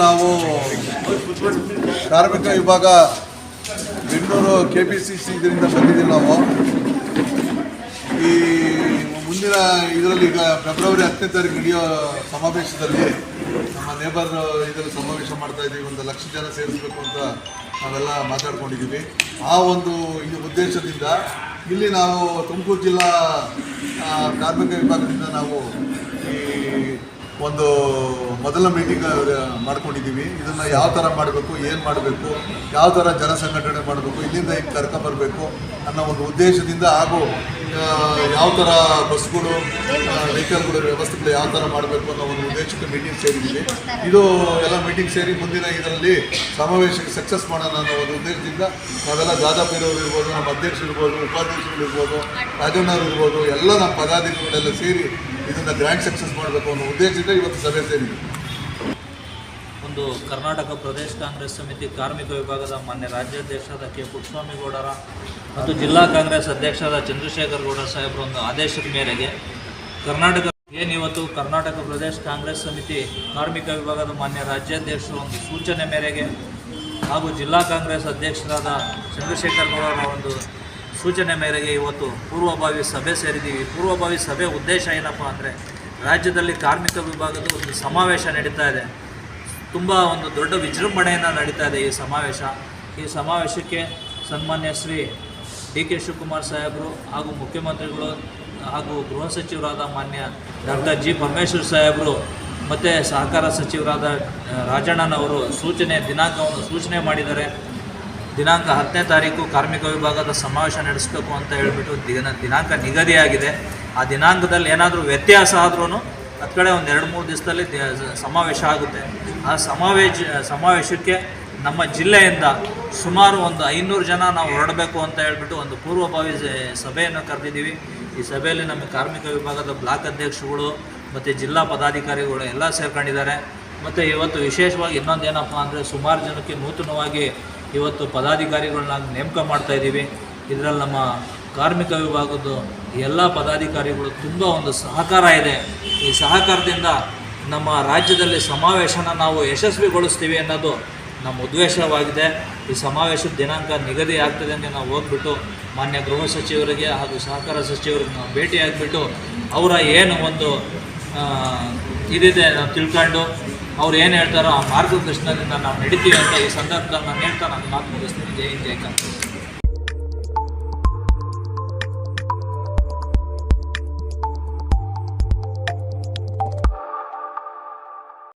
ನಾವು ಕಾರ್ಮಿಕ ವಿಭಾಗ Bengaluru K P C C ಇದರಿಂದ ಬಂದಿದ್ದೀವಿ ನಾವು. ಈ ಮುಂದಿನ ಇದರಲ್ಲಿ ಈಗ ಫೆಬ್ರವರಿ ಹತ್ತನೇ ತಾರೀಕು ನಡೆಯೋ ಸಮಾವೇಶದಲ್ಲಿ ನಮ್ಮ ನೇಬರ್ ಇದರಲ್ಲಿ ಸಮಾವೇಶ ಮಾಡ್ತಾ ಇದ್ದೀವಿ. ಒಂದು ಲಕ್ಷ ಜನ ಸೇರಿಸಬೇಕು ಅಂತ ನಾವೆಲ್ಲ ಮಾತಾಡ್ಕೊಂಡಿದ್ದೀವಿ. ಆ ಒಂದು ಈ ಉದ್ದೇಶದಿಂದ ಇಲ್ಲಿ ನಾವು ತುಮಕೂರು ಜಿಲ್ಲಾ ಕಾರ್ಮಿಕ ವಿಭಾಗದಿಂದ ನಾವು ಈ ಒಂದು ಮೊದಲ ಮೀಟಿಂಗ್ ಮಾಡ್ಕೊಂಡಿದ್ದೀವಿ ಇದನ್ನು ಯಾವ ಥರ ಮಾಡಬೇಕು, ಏನು ಮಾಡಬೇಕು, ಯಾವ ಥರ ಜನಸಂಘಟನೆ ಮಾಡಬೇಕು, ಇಲ್ಲಿಂದ ಹೀಗೆ ಕರ್ಕ ಬರಬೇಕು ಅನ್ನೋ ಒಂದು ಉದ್ದೇಶದಿಂದ ಹಾಗೂ ಯಾವ ಥರ ಬಸ್ಗಳು ವೆಹಿಕಲ್ಗಳು ವ್ಯವಸ್ಥೆಗಳು ಯಾವ ಥರ ಮಾಡಬೇಕು ಅನ್ನೋ ಒಂದು ಉದ್ದೇಶಕ್ಕೆ ಮೀಟಿಂಗ್ ಸೇರಿದ್ದೀವಿ ಇದು ಎಲ್ಲ ಮೀಟಿಂಗ್ ಸೇರಿ ಮುಂದಿನ ಇದರಲ್ಲಿ ಸಮಾವೇಶಕ್ಕೆ ಸಕ್ಸಸ್ ಮಾಡೋಣ ಅನ್ನೋ ಒಂದು ಉದ್ದೇಶದಿಂದ ನಾವೆಲ್ಲ ದಾದಾಪೀರವರು ಇರ್ಬೋದು, ನಮ್ಮ ಅಧ್ಯಕ್ಷರು ಇರ್ಬೋದು, ಉಪಾಧ್ಯಕ್ಷರು ಇರ್ಬೋದು ರಾಜಣ್ಣವ್ರು ಇರ್ಬೋದು, ಎಲ್ಲ ನಮ್ಮ ಪದಾಧಿಕಾರಿಗಳೆಲ್ಲ ಸೇರಿ ಇದನ್ನು ಗ್ರ್ಯಾಂಡ್ ಸಕ್ಸಸ್ ಮಾಡಬೇಕು ಅನ್ನೋ ಉದ್ದೇಶದಿಂದ ಇವತ್ತು ಸಭೆ ಸೇರಿದ್ದೀವಿ ಒಂದು ಕರ್ನಾಟಕ ಪ್ರದೇಶ ಕಾಂಗ್ರೆಸ್ ಸಮಿತಿ ಕಾರ್ಮಿಕ ವಿಭಾಗದ ಮಾನ್ಯ ರಾಜ್ಯಾಧ್ಯಕ್ಷರಾದ ಕೆ ಪುಟ್ಟಸ್ವಾಮಿಗೌಡರ ಮತ್ತು ಜಿಲ್ಲಾ ಕಾಂಗ್ರೆಸ್ ಅಧ್ಯಕ್ಷರಾದ ಚಂದ್ರಶೇಖರ್ ಗೌಡ ಸಾಹೇಬ್ರ ಒಂದು ಆದೇಶದ ಮೇರೆಗೆ ಕರ್ನಾಟಕ ಏನಿವತ್ತು ಕರ್ನಾಟಕ ಪ್ರದೇಶ ಕಾಂಗ್ರೆಸ್ ಸಮಿತಿ ಕಾರ್ಮಿಕ ವಿಭಾಗದ ಮಾನ್ಯ ರಾಜ್ಯಾಧ್ಯಕ್ಷರ ಒಂದು ಸೂಚನೆ ಮೇರೆಗೆ ಹಾಗೂ ಜಿಲ್ಲಾ ಕಾಂಗ್ರೆಸ್ ಅಧ್ಯಕ್ಷರಾದ ಚಂದ್ರಶೇಖರ್ ಗೌಡರ ಒಂದು ಸೂಚನೆ ಮೇರೆಗೆ ಇವತ್ತು ಪೂರ್ವಭಾವಿ ಸಭೆ ಸೇರಿದ್ದೀವಿ. ಪೂರ್ವಭಾವಿ ಸಭೆ ಉದ್ದೇಶ ಏನಪ್ಪ ಅಂದರೆ ರಾಜ್ಯದಲ್ಲಿ ಕಾರ್ಮಿಕ ವಿಭಾಗದ ಒಂದು ಸಮಾವೇಶ ನಡೀತಾ ಇದೆ. ತುಂಬ ಒಂದು ದೊಡ್ಡ ವಿಜೃಂಭಣೆಯನ್ನು ನಡೀತಾ ಇದೆ ಈ ಸಮಾವೇಶ. ಈ ಸಮಾವೇಶಕ್ಕೆ ಸನ್ಮಾನ್ಯ ಶ್ರೀ ಡಿ ಕೆ ಶಿವಕುಮಾರ್ ಸಾಹೇಬರು ಹಾಗೂ ಮುಖ್ಯಮಂತ್ರಿಗಳು ಹಾಗೂ ಗೃಹ ಸಚಿವರಾದ ಮಾನ್ಯ ಡಾಕ್ಟರ್ ಜಿ. ಪರಮೇಶ್ವರ್ ಸಾಹೇಬರು ಮತ್ತು ಸಹಕಾರ ಸಚಿವರಾದ ರಾಜಣ್ಣನವರು ಸೂಚನೆ, ದಿನಾಂಕವನ್ನು ಸೂಚನೆ ಮಾಡಿದ್ದಾರೆ. ದಿನಾಂಕ ಹತ್ತನೇ ತಾರೀಕು ಕಾರ್ಮಿಕ ವಿಭಾಗದ ಸಮಾವೇಶ ನಡೆಸಬೇಕು ಅಂತ ಹೇಳಿಬಿಟ್ಟು ದಿನ, ದಿನಾಂಕ ನಿಗದಿಯಾಗಿದೆ. ಆ ದಿನಾಂಕದಲ್ಲಿ ಏನಾದರೂ ವ್ಯತ್ಯಾಸ ಆದ್ರೂ ಹತ್ತು ಕಡೆ ಒಂದು ಎರಡು ಮೂರು ದಿವಸದಲ್ಲಿ ಸಮಾವೇಶ ಆಗುತ್ತೆ. ಆ ಸಮಾವೇಶ, ಸಮಾವೇಶಕ್ಕೆ ನಮ್ಮ ಜಿಲ್ಲೆಯಿಂದ ಸುಮಾರು ಒಂದು ಐನೂರು ಜನ ನಾವು ಹೊರಡಬೇಕು ಅಂತ ಹೇಳ್ಬಿಟ್ಟು ಒಂದು ಪೂರ್ವಭಾವಿ ಸಭೆಯನ್ನು ಕರೆದಿದ್ದೀವಿ. ಈ ಸಭೆಯಲ್ಲಿ ನಮ್ಮ ಕಾರ್ಮಿಕ ವಿಭಾಗದ ಬ್ಲಾಕ್ ಅಧ್ಯಕ್ಷಗಳು ಮತ್ತು ಜಿಲ್ಲಾ ಪದಾಧಿಕಾರಿಗಳು ಎಲ್ಲ ಸೇರ್ಕೊಂಡಿದ್ದಾರೆ. ಮತ್ತು ಇವತ್ತು ವಿಶೇಷವಾಗಿ ಇನ್ನೊಂದು ಏನಪ್ಪ ಅಂದರೆ ಸುಮಾರು ಜನಕ್ಕೆ ನೂತನವಾಗಿ ಇವತ್ತು ಪದಾಧಿಕಾರಿಗಳನ್ನ ನೇಮಕ ಮಾಡ್ತಾ ಇದ್ದೀವಿ. ಇದರಲ್ಲಿ ನಮ್ಮ ಕಾರ್ಮಿಕ ವಿಭಾಗದ ಎಲ್ಲ ಪದಾಧಿಕಾರಿಗಳು ತುಂಬ ಒಂದು ಸಹಕಾರ ಇದೆ. ಈ ಸಹಕಾರದಿಂದ ನಮ್ಮ ರಾಜ್ಯದಲ್ಲಿ ಸಮಾವೇಶನ ನಾವು ಯಶಸ್ವಿಗೊಳಿಸ್ತೀವಿ ಅನ್ನೋದು ನಮ್ಮ ಉದ್ದೇಶವಾಗಿದೆ ಈ ಸಮಾವೇಶದ ದಿನಾಂಕ ನಿಗದಿ ಆಗ್ತದೆ ಅಂತ ನಾವು ಹೋಗ್ಬಿಟ್ಟು ಮಾನ್ಯ ಗೃಹ ಸಚಿವರಿಗೆ ಹಾಗೂ ಸಹಕಾರ ಸಚಿವರಿಗೆ ನಾವು ಭೇಟಿಯಾಗಿಬಿಟ್ಟು ಅವರ ಏನು ಒಂದು ಇದಿದೆ ನಾವು ತಿಳ್ಕೊಂಡು ಅವ್ರು ಏನು ಹೇಳ್ತಾರೋ ಆ ಮಾರ್ಗದರ್ಶನದಿಂದ ನಾವು ನಡಿತೀವಿ ಅಂತ ಈ ಸಂದರ್ಭದಲ್ಲಿ ನಾನು ಹೇಳ್ತಾ ನಾನು ಮಾತು ಮುಗಿಸ್ತೀನಿ. ಜೈ ಜೈ